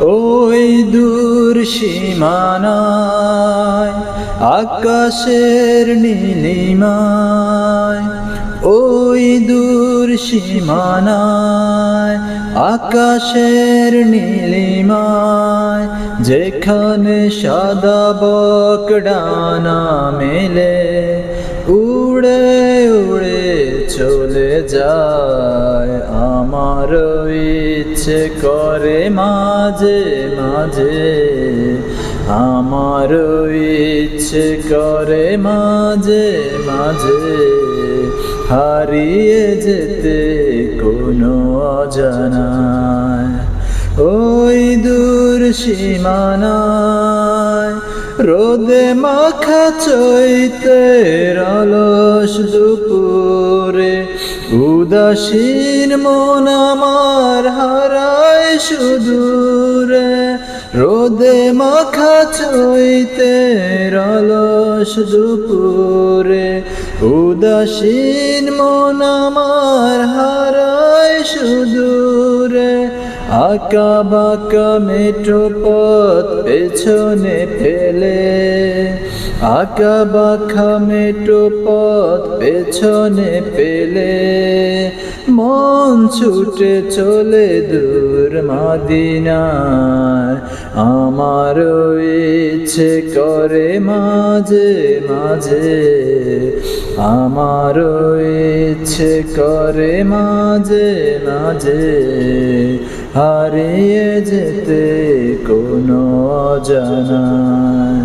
ওই দূর সীমানায়, আকাশের নীলিমায়, ওই দূর সীমানায়, আকাশের নীলিমায়, যেখানে সাদা বক ডানা মেলে উড়ে উড়ে চলে যায়, আমার ইচ্ছে করে মাঝে মাঝে। আমার ইচ্ছে করে মাঝে মাঝে। হারিয়ে যেতে কোনো অজানায়। ওই দূর সীমানায় রোদে মাখা চৈতের অলস দুপুরে, উদাসীন মন আমার হারায় সুদূরে। রোদে মাখা চৈতের অলস দুপুরে, উদাসীন মন আমার আঁকা বাঁকা মেট্রো পথ পেছনে ফেলে। আঁকা, বাঁকা মেট্রো পথ পেছনে পেলে মন ছুটে চলে দূর মাদিনার আমার ইচ্ছে করে মাঝে মাঝে। আমার ইচ্ছে করে মাঝে মাঝে। হারিয়ে যেতে কোনো অজানায়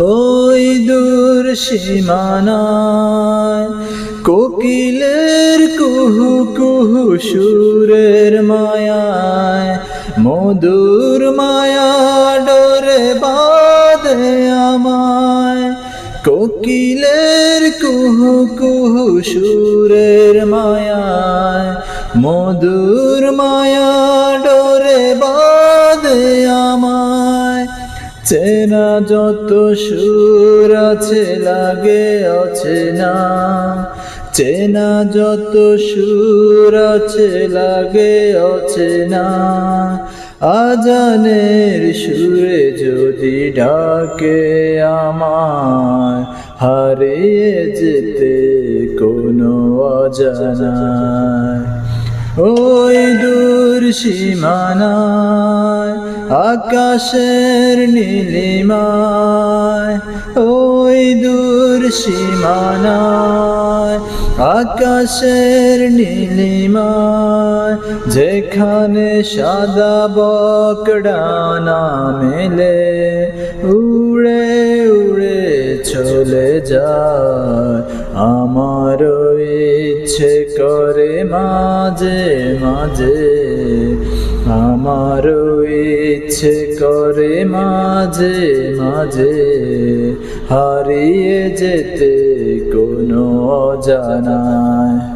ওই দূর সীমানায় কোকিলের কুহু কুহু সুরের মায়ায়, মধুর মায়া ডরে বাঁধে আমায়। কোকিলের কুহু কুহু সুরের মায়ায় মধুর মায়া ডরে বাঁধে আমায়। চেনা যত সুর আছে, লাগে অচেনা। চেনা যত সুর আছে, লাগে অচেনা। আজানের সুরে যদি ডাকে আমায়, হারিয়ে যেতে কোনো অজানায় ওই দূর সীমানায়, আকাশের নীলিমায়, ওই দূর সীমানায়, আকাশের নীলিমায়, যেখানে সাদা বকডানা মেলে, উড়ে চলে যায়। আমার ইচ্ছে করে মাঝে মাঝে, আমার ইচ্ছে করে মাঝে মাঝে হারিয়ে যেতে কোনো অজানায়।